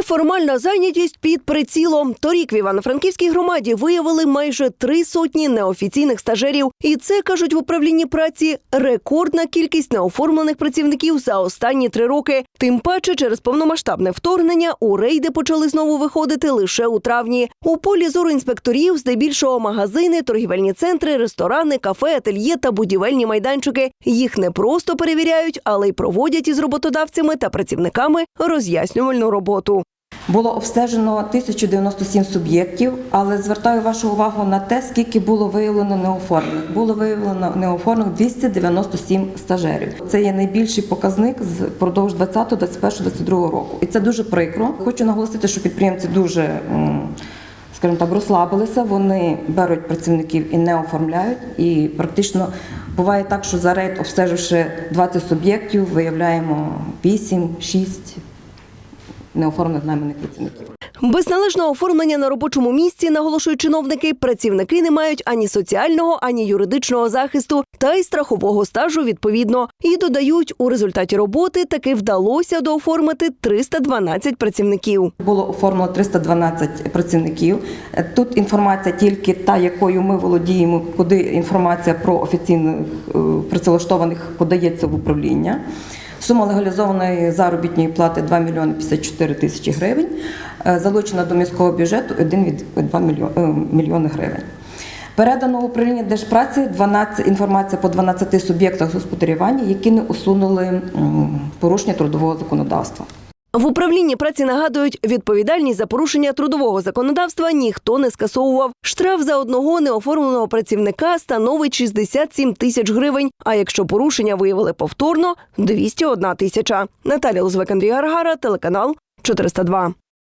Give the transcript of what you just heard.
Неформальна зайнятість під прицілом. Торік в Івано-Франківській громаді виявили майже три сотні неофіційних стажерів. І це кажуть в управлінні праці рекордна кількість неоформлених працівників за останні три роки. Тим паче, через повномасштабне вторгнення у рейди почали знову виходити лише у травні. У полі зору інспекторів здебільшого магазини, торгівельні центри, ресторани, кафе, ательє та будівельні майданчики. Їх не просто перевіряють, але й проводять із роботодавцями та працівниками роз'яснювальну роботу. Було обстежено 1097 суб'єктів, але звертаю вашу увагу на те, скільки було виявлено неоформлених. Було виявлено неоформлених 297 стажерів. Це є найбільший показник з продовж 20, 21, 22 року. І це дуже прикро. Хочу наголосити, що підприємці дуже, скажімо так, розслабилися. Вони беруть працівників і не оформляють. І практично буває так, що за рейд, обстеживши 20 суб'єктів, виявляємо 8, 6 неоформлених найманих працівників. Без належного оформлення на робочому місці, наголошують чиновники, працівники не мають ані соціального, ані юридичного захисту та й страхового стажу відповідно. І додають, у результаті роботи таки вдалося дооформити 312 працівників. Було оформлено 312 працівників. Е, Тут інформація тільки та, якою ми володіємо, куди інформація про офіційних е, працевлаштованих подається в управління. Сума легалізованої заробітної плати 2 мільйони 54 тисячі гривень. Е, Залучена до міського бюджету 1,2 мільйони гривень. Передано в управління держпраці 12, інформація по 12 суб'єктах господарювання, які не усунули порушення трудового законодавства. В управлінні праці нагадують, відповідальність за порушення трудового законодавства ніхто не скасовував. Штраф за одного неоформленого працівника становить 67 тисяч гривень. А якщо порушення виявили повторно 201 тисяча. Наталя Лузвек, Андрій Гаргара, телеканал 402.